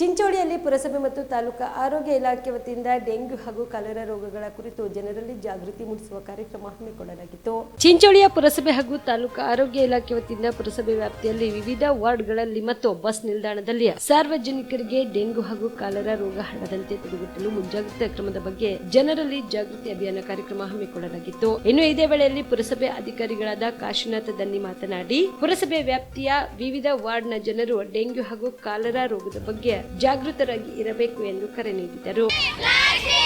ಚಿಂಚೋಳಿಯಲ್ಲಿ ಪುರಸಭೆ ಮತ್ತು ತಾಲೂಕಾ ಆರೋಗ್ಯ ಇಲಾಖೆ ವತಿಯಿಂದ ಡೆಂಗ್ಯೂ ಹಾಗೂ ಕಲರ ರೋಗಗಳ ಕುರಿತು ಜನರಲ್ಲಿ ಜಾಗೃತಿ ಮೂಡಿಸುವ ಕಾರ್ಯಕ್ರಮ ಹಮ್ಮಿಕೊಳ್ಳಲಾಗಿತ್ತು. ಚಿಂಚೋಳಿಯ ಪುರಸಭೆ ಹಾಗೂ ತಾಲೂಕಾ ಆರೋಗ್ಯ ಇಲಾಖೆ ವತಿಯಿಂದ ಪುರಸಭೆ ವ್ಯಾಪ್ತಿಯಲ್ಲಿ ವಿವಿಧ ವಾರ್ಡ್ಗಳಲ್ಲಿ ಮತ್ತು ಬಸ್ ನಿಲ್ದಾಣದಲ್ಲಿ ಸಾರ್ವಜನಿಕರಿಗೆ ಡೆಂಗ್ಯೂ ಹಾಗೂ ಕಾಲರಾ ರೋಗ ಹರಡದಂತೆ ತಡೆಗಟ್ಟಲು ಮುಂಜಾಗ್ರತಾ ಕ್ರಮದ ಬಗ್ಗೆ ಜನರಲ್ಲಿ ಜಾಗೃತಿ ಅಭಿಯಾನ ಕಾರ್ಯಕ್ರಮ ಹಮ್ಮಿಕೊಳ್ಳಲಾಗಿತ್ತು. ಇನ್ನು ಇದೇ ವೇಳೆಯಲ್ಲಿ ಪುರಸಭೆ ಅಧಿಕಾರಿಗಳಾದ ಕಾಶಿನಾಥ ದನ್ನಿ ಮಾತನಾಡಿ, ಪುರಸಭೆ ವ್ಯಾಪ್ತಿಯ ವಿವಿಧ ವಾರ್ಡ್ನ ಜನರು ಡೆಂಗ್ಯೂ ಹಾಗೂ ಕಾಲರಾ ರೋಗದ ಬಗ್ಗೆ ಜಾಗೃತರಾಗಿ ಇರಬೇಕು ಎಂದು ಕರೆ ನೀಡಿದರು. ಬಳಕೆ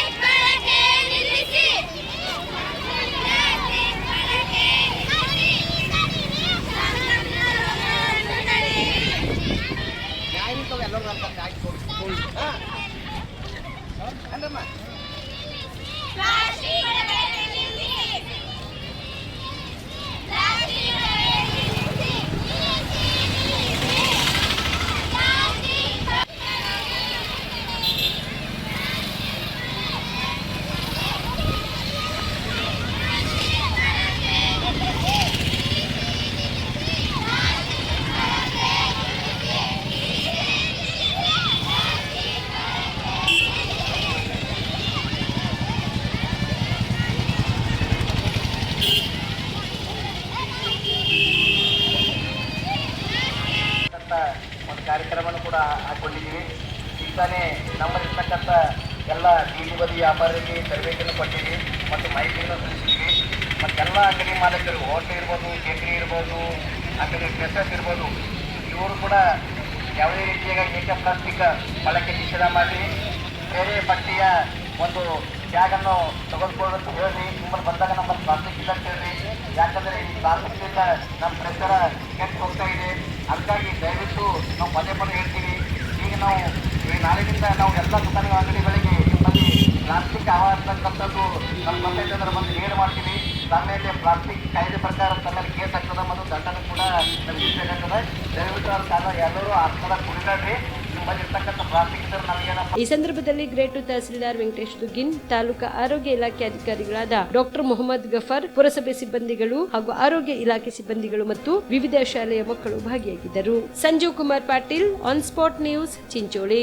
ಕಾರ್ಯಕ್ರಮವನ್ನು ಕೂಡ ಹಾಕೊಂಡಿದ್ದೀವಿ ಈಗ ತಾನೇ ನಮ್ಮಲ್ಲಿರ್ತಕ್ಕಂಥ ಎಲ್ಲ ಬೀದಿ ಬದಿ ವ್ಯಾಪಾರಿಗೆ ತರಬೇತಿಯನ್ನು ಕೊಟ್ಟಿದ್ದೀವಿ ಮತ್ತು ಮಾಹಿತಿಯನ್ನು ತಿಳಿಸಿದ್ದೀವಿ ಮತ್ತೆಲ್ಲ ಅಂಗಡಿ ಮಾಲೀಕರು, ಹೋಟ್ಲ್ ಇರ್ಬೋದು, ಬೇಕರಿ ಇರ್ಬೋದು, ಅಂಗಡಿ ಡ್ರೆಸ್ಸಸ್ ಇರ್ಬೋದು, ಇವರು ಕೂಡ ಯಾವುದೇ ರೀತಿಯಾಗಿ ಏಕ ಪ್ಲಾಸ್ಟಿಕ್ ಬಳಕೆ ನಿಷೇಧ ಮಾಡಿ ಬೇರೆ ಬಟ್ಟೆಯ ಒಂದು ಬ್ಯಾಗನ್ನು ತೆಗೆದುಕೊಳ್ಳೋದು ಹೇಳಿ ನಿಮ್ಮಲ್ಲಿ ಬಂದಾಗ ನಮ್ಮ ಪ್ಲಾಸ್ಟಿಕ್ ಇಲ್ಲ ಕೇಳಿ ಯಾಕಂದರೆ ಈ ಪ್ಲಾಸ್ಟಿಕ್ನಿಂದ ನಮ್ಮ ಪರಿಸರ ಕೆಟ್ಟು ಹೋಗ್ತಾ ಇದೆ. ಅದಕ್ಕಾಗಿ ನಾವು ಪದೇ ಪದೇ ಹೇಳ್ತೀವಿ. ಈಗ ನಾವು, ಈ ನಾಳಿನಿಂದ ನಾವು ಎಲ್ಲ ದುಕಾನಿ ಅಂಗಡಿಗಳಿಗೆ ನಿಮ್ಮಲ್ಲಿ ಪ್ಲಾಸ್ಟಿಕ್ ಆವಾರ್ತಕ್ಕಂಥದ್ದು ನಮ್ಮ ಪಂಚಾಯತ್ ಅಂದ್ರೆ ಬಂದು ಏನು ಮಾಡ್ತೀವಿ. ತನ್ನಲ್ಲಿ ಪ್ಲಾಸ್ಟಿಕ್ ಕಾಯ್ದೆ ಪ್ರಕಾರ ತನ್ಮೇಲೆ ಕೇಸ್ ಆಗ್ತದೆ ಮತ್ತು ದಂಡನೆ ಕೂಡ ನಮಗೆ ದಯವಿಟ್ಟು ಅವ್ರ ಕಾಲ ಎಲ್ಲರೂ ಆ ಥರ ಕುಡಿದಾಡ್ರಿ ಈ ಸಂದರ್ಭದಲ್ಲಿ ಗ್ರೇಟು ತಹಸೀಲ್ದಾರ್ ವೆಂಕಟೇಶ್ ದುಗಿನ್ ತಾಲೂಕಾ ಆರೋಗ್ಯ ಇಲಾಖೆ ಅಧಿಕಾರಿಗಳಾದ ಡಾಕ್ಟರ್ ಮೊಹಮ್ಮದ್ ಗಫರ್, ಪುರಸಭೆ ಸಿಬ್ಬಂದಿಗಳು ಹಾಗೂ ಆರೋಗ್ಯ ಇಲಾಖೆ ಸಿಬ್ಬಂದಿಗಳು ಮತ್ತು ವಿವಿಧ ಶಾಲೆಯ ಮಕ್ಕಳು ಭಾಗಿಯಾಗಿದ್ದರು. Sanjeev Kumar Patil on spot news Chincholi.